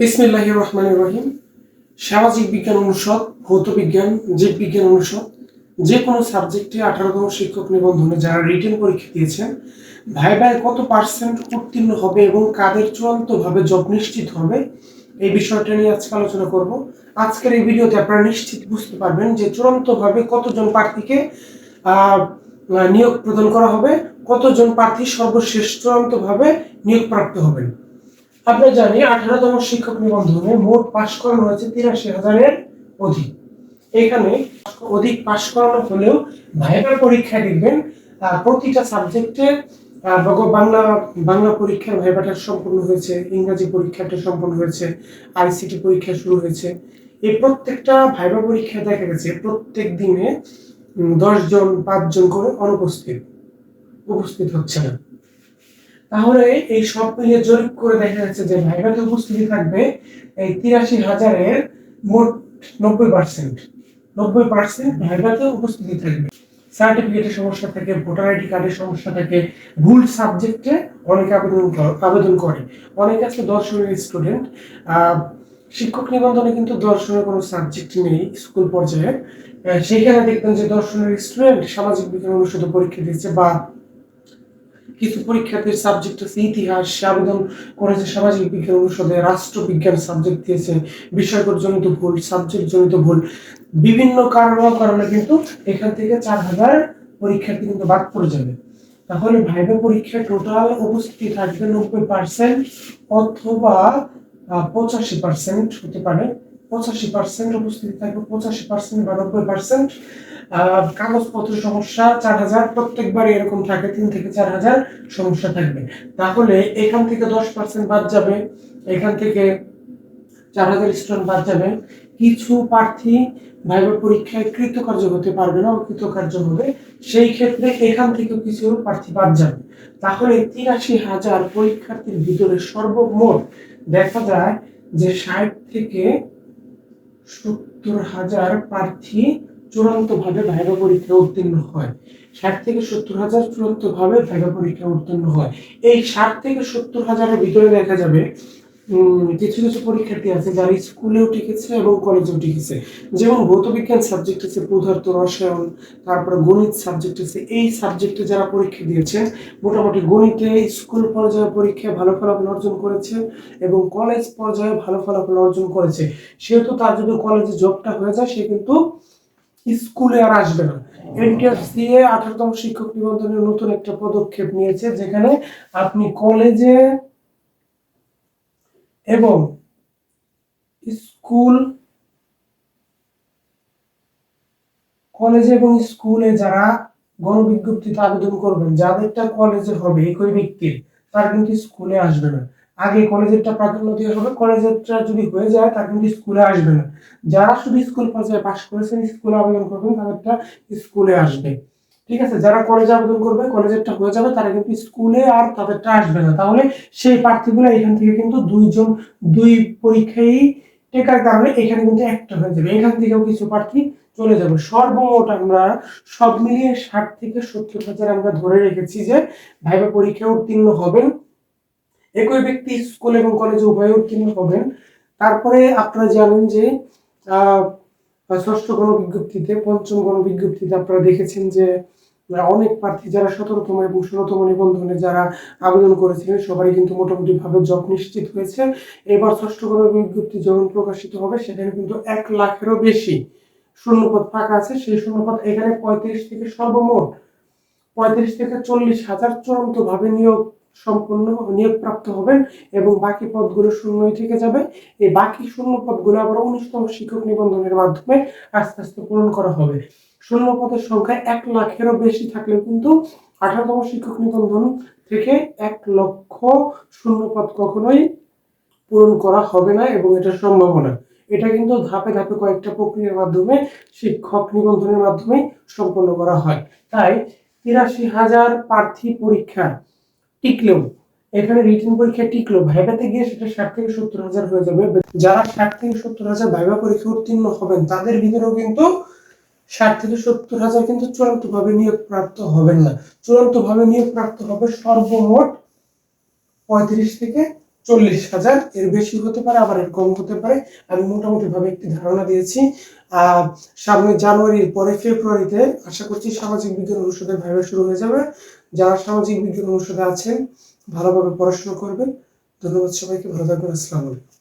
বিসমিল্লাহ রহমান রহিম। সামাজিক বিজ্ঞান অনুষদ, ভৌত বিজ্ঞান, জীব বিজ্ঞান অনুষদ, যে কোনো সাবজেক্টে আঠারোতম শিক্ষক নিবন্ধনে যারা রিটেন পরীক্ষা দিয়েছেন, ভাই ভাই কত পার্সেন্ট উত্তীর্ণ হবে এবং কাদের চূড়ান্তভাবে জব নিশ্চিত হবে, এই বিষয়টা নিয়ে আজকে আলোচনা করব। আজকের এই ভিডিওতে আপনারা নিশ্চিত বুঝতে পারবেন যে চূড়ান্তভাবে কতজন প্রার্থীকে নিয়োগ প্রদান করা হবে, কতজন প্রার্থী সর্বশেষ চূড়ান্তভাবে নিয়োগপ্রাপ্ত হবেন। আমরা জানি আঠারোতম শিক্ষক নিবন্ধনে মোট পাশ করানো হয়েছে তিরাশি হাজারের অধিক। এখানে অধিক পাশ করানো হলেও ভাইবার পরীক্ষায় দেখবেন প্রতিটা সাবজেক্টে বাংলা বাংলা পরীক্ষার ভাইবাটা সম্পূর্ণ হয়েছে, ইংরাজি পরীক্ষাটা সম্পূর্ণ হয়েছে, আইসিটি পরীক্ষা শুরু হয়েছে। এই প্রত্যেকটা ভাইবা পরীক্ষায় দেখা গেছে, প্রত্যেক দিনে দশজন, পাঁচজন করে অনুপস্থিত, উপস্থিত হচ্ছে না। তাহলে এই সব মিলিয়ে জরিপ করে দেখা যাচ্ছে যে ভাইভাতে উপস্থিতি থাকবে এই তিরাশি হাজারের মোট নব্বই পার্সেন্ট নব্বই পার্সেন্ট ভাইভাতে উপস্থিতি থাকবে। সার্টিফিকেটের সমস্যা থাকে ভোটার আইডি কার্ডের সমস্যা থাকে, ভুল সাবজেক্টে অনেকে আবেদন আবেদন করে। অনেকে আছে দর্শনের স্টুডেন্ট শিক্ষক নিবন্ধনে কিন্তু দর্শনের কোনো সাবজেক্ট নেই স্কুল পর্যায়ে। সেখানে দেখবেন যে দর্শনের স্টুডেন্ট সামাজিক বিজ্ঞান অনুষদে পরীক্ষা দিচ্ছে বা কিছু পরীক্ষার্থীর সাবজেক্ট আছে, ইতিহাস, সে আবেদন করেছে সামাজিক বিজ্ঞান অনুষদে, রাষ্ট্রবিজ্ঞান সাবজেক্ট দিয়েছে, বিষয়গত জনিত ভুল সাবজেক্ট জনিত ভুল, বিভিন্ন কারণ কারণে কিন্তু এখান থেকে চার হাজার পরীক্ষার্থী কিন্তু বাদ পড়ে যাবে। তাহলে ভাইবা পরীক্ষায় টোটাল উপস্থিতি থাকবে নব্বই পার্সেন্ট অথবা পঁচাশি পার্সেন্ট হতে পারে। পঁচাশি পার্সেন্ট উপস্থিতি থাকবে, পঁচাশি পার্সেন্ট বা নব্বই পার্সেন্ট। কাগজপত্র সমস্যা, চার হাজার প্রত্যেকবার এরকম থাকে, তিন থেকে চার হাজার সমস্যা থাকবে। তাহলে এখান থেকে দশ পার্সেন্ট বাদ যাবে, এখান থেকে চার হাজার স্টুডেন্ট বাদ যাবে। কিছু প্রার্থী ভাইবার পরীক্ষায় কৃতকার্য হতে পারবে না, অকৃতকার্য হবে। সেই ক্ষেত্রে এখান থেকে কিছু প্রার্থী বাদ যাবে। তাহলে তিরাশি হাজার পরীক্ষার্থীর ভিতরে সর্বমোট দেখা যায় যে ষাট থেকে সত্তর হাজার প্রার্থী চূড়ান্তভাবে ভাইবা পরীক্ষায় উত্তীর্ণ হয়। ষাট থেকে সত্তর হাজার চূড়ান্তভাবে ভাইবা পরীক্ষায় উত্তীর্ণ হয়। এই ষাট থেকে সত্তর হাজারের ভিতরে দেখা যাবে কিছু কিছু পরীক্ষার্থী আছে যারা স্কুলেও টিকেছে এবং কলেজেও টিকেছে। যেমন ভৌত বিজ্ঞান সাবজেক্ট আছে পদার্থ, রসায়ন, তারপরে গণিত সাবজেক্ট আছে। এই সাবজেক্টে যারা পরীক্ষা দিয়েছেন মোটামুটি গণিতে স্কুল পর্যায়ে পরীক্ষায় ভালো ফলাফল অর্জন করেছে এবং কলেজ পর্যায়ে ভালো ফলাফল অর্জন করেছে। সেহেতু তার যদি কলেজে জবটা হয়ে যায়, সে কিন্তু স্কুলে আর আসবে না। এনটিআরসিএ আঠারোতম শিক্ষক নিবন্ধনের নতুন একটা পদক্ষেপ নিয়েছে, যেখানে আপনি কলেজে এবং স্কুল, কলেজে এবং স্কুলে যারা গণবিজ্ঞপ্তিতে আবেদন করবেন, যাদেরটা কলেজে হবে, একই ব্যক্তির, তার কিন্তু স্কুলে আসবে না। আগে কলেজেরটা প্রাধান্য দিয়ে হবে, কলেজেরটা যদি হয়ে যায়, তার কিন্তু স্কুলে আসবে না। যারা শুধু স্কুল পর্যায়ে পাশ করেছেন, স্কুলে আবেদন করবেন, তাদেরটা স্কুলে আসবে। ঠিক আছে যারা কলেজে আবেদন করবে কলেজেরটা হয়ে যাবে তারা কিন্তু স্কুলে আর তাদেরটা আসবে না। তাহলে সেই প্রার্থীগুলো এখান থেকে কিন্তু দুইজন দুই পরীক্ষায় টেকার কারণে এখানে কিন্তু একটা হয়ে যাবে। এখান থেকেও কিছু প্রার্থী চলে যাবে। সর্বমোট আমরা সব মিলিয়ে ষাট থেকে সত্তর হাজার আমরা ধরে রেখেছি যে ভাইবা পরীক্ষায় উত্তীর্ণ হবেন। একই ব্যক্তি স্কুল এবং কলেজে উভয়ে উত্তীর্ণ হবেন। তারপরে আপনারা জানেন যে আহ, ষষ্ঠ গণবিজ্ঞপ্তিতে পঞ্চম গণবিজ্ঞপ্তিতে আপনারা দেখেছেন যে অনেক প্রার্থী যারা সতেরোতম এবং ষোলোতম নিবন্ধনে যারা আবেদন করেছিলেন, সবারই কিন্তু মোটামুটি ভাবে জব নিশ্চিত হয়েছে। এবার ষষ্ঠ বিজ্ঞপ্তি যখন প্রকাশিত হবে, সেখানে কিন্তু এক লাখেরও বেশি শূন্যপদ ফাঁকা আছে। সেই শূন্যপদ এখানে পঁয়ত্রিশ থেকে সর্বমোট পঁয়ত্রিশ থেকে চল্লিশ হাজার চূড়ান্ত ভাবে নিয়োগ সম্পূর্ণ নিয়োগপ্রাপ্ত হবেন এবং বাকি পদগুলো শূন্যই থেকে যাবে। এই বাকি শূন্য পদগুলো আবার উনিশতম শিক্ষক নিবন্ধনের মাধ্যমে আস্তে আস্তে পূরণ করা হবে। শূন্য পদের সংখ্যা এক লাখেরও বেশি থাকলে কিন্তু আঠারোতম শিক্ষক নিবন্ধন থেকে এক লক্ষ শূন্য পদ কখনোই পূরণ করা হবে না এবং এটা সম্ভব না। এটা কিন্তু ধাপে ধাপে কয়েকটা প্রক্রিয়ার মাধ্যমে, শিক্ষক নিবন্ধনের মাধ্যমে সম্পন্ন করা হয়। তাই তিরাশি হাজার প্রার্থী পরীক্ষা টিকলেও, এখানে রিটেন পরীক্ষা টিকলো ভাইভাতে গিয়ে সেটা ষাট থেকে সত্তর হাজার হয়ে যাবে। যারা ষাট থেকে সত্তর হাজার ভাইভা পরীক্ষা উত্তীর্ণ হবেন, তাদের ভিতরেও কিন্তু ষাট থেকে সত্তর হাজার কিন্তু চূড়ান্ত ভাবে নিয়োগ প্রাপ্ত হবেন না। চূড়ান্ত ভাবে নিয়োগ প্রাপ্ত হবে সর্বমোট পঁয়ত্রিশ থেকে চল্লিশ হাজার। এর বেশি হতে পারে, আবার এর কম হতে পারে। আমি মোটামুটি ভাবে একটি ধারণা দিয়েছি। সামনে জানুয়ারির পরে ফেব্রুয়ারিতে আশা করছি সামাজিক বিজ্ঞান অনুষদের ভাইবা শুরু হয়ে যাবে। যারা সামাজিক বিজ্ঞান অনুষদে আছেন, ভালোভাবে পড়াশোনা করবেন। ধন্যবাদ সবাইকে, ভালো থাকবেন। আসসালামু আলাইকুম।